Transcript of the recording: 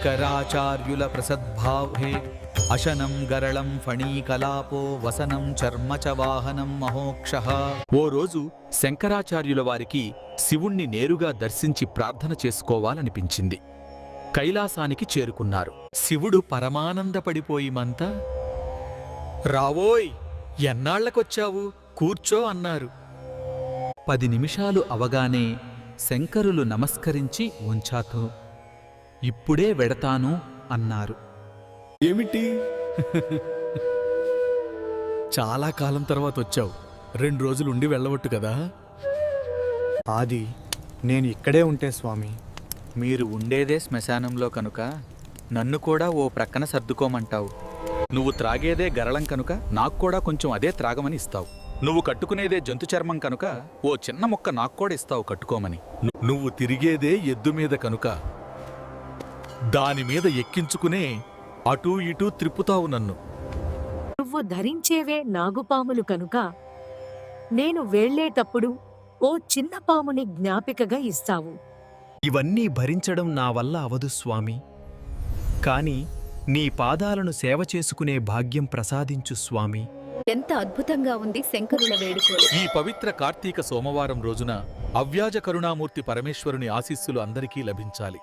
శంకరాచార్యుల ప్రసద్భావే. అశనం గరళం ఫణీకలాపో వసనం చర్మ చ వాహనం మహోక్ష. ఓ రోజు శంకరాచార్యుల వారికి శివుణ్ణి నేరుగా దర్శించి ప్రార్థన చేసుకోవాలనిపించింది. కైలాసానికి చేరుకున్నారు. శివుడు పరమానందపడిపోయిమంతా రావోయ్ ఎన్నాళ్ళకొచ్చావు కూర్చో అన్నారు. పది నిమిషాలు అవగానే శంకరులు నమస్కరించి ఉంచాతో ఇప్పుడే వెడతాను అన్నారు. ఏమిటి? చాలా కాలం తర్వాత వచ్చావు. రెండు రోజులు ఉండి వెళ్ళవట్టు కదా? ఆది నేను ఇక్కడే ఉంటే స్వామి. మీరు ఉండేదే శ్మశానంలో కనుక నన్ను కూడా ఓ ప్రక్కన సర్దుకోమంటావు. నువ్వు త్రాగేదే గరళం కనుక నాకు కూడా కొంచెం అదే త్రాగమని ఇస్తావు. నువ్వు కట్టుకునేదే జంతు చర్మం కనుక ఓ చిన్న ముక్క నాకు కూడా ఇస్తావు కట్టుకోమని. నువ్వు తిరిగేదే ఎద్దు మీద కనుక దాని మీద ఎక్కించుకునే అటూ ఇటూ త్రిప్పుతావు నన్ను. నువ్వు ధరించేవే నాగుపాములు కనుక నేను వెళ్ళేటప్పుడు ఓ చిన్న పాముని జ్ఞాపికగా ఇస్తావు. ఇవన్నీ భరించడం నా వల్ల అవదు స్వామి. కాని నీ పాదాలను సేవ చేసుకునే భాగ్యం ప్రసాదించు స్వామి. ఎంత అద్భుతంగా ఉంది శంకరుల వేడుకోలు. ఈ పవిత్ర కార్తీక సోమవారం రోజున అవ్యాజ కరుణామూర్తి పరమేశ్వరుని ఆశీస్సులు అందరికీ లభించాలి.